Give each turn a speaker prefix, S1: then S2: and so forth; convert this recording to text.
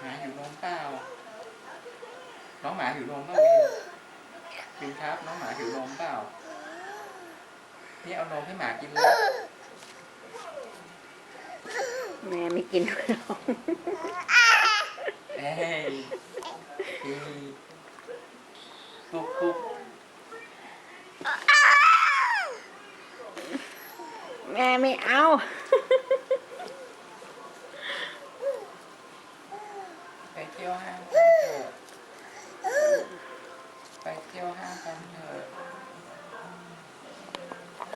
S1: หมาหิวนมเปล่าน้องหมาหิวนมต้องวิววิวครับ น้องหมาหิวนมเปล่านี่เอานมให้หมากินเลย
S2: แม่ไม่กินนม
S1: เอ้ยปุ๊บปุ๊บ
S2: แม่ไม่เอา Thank you.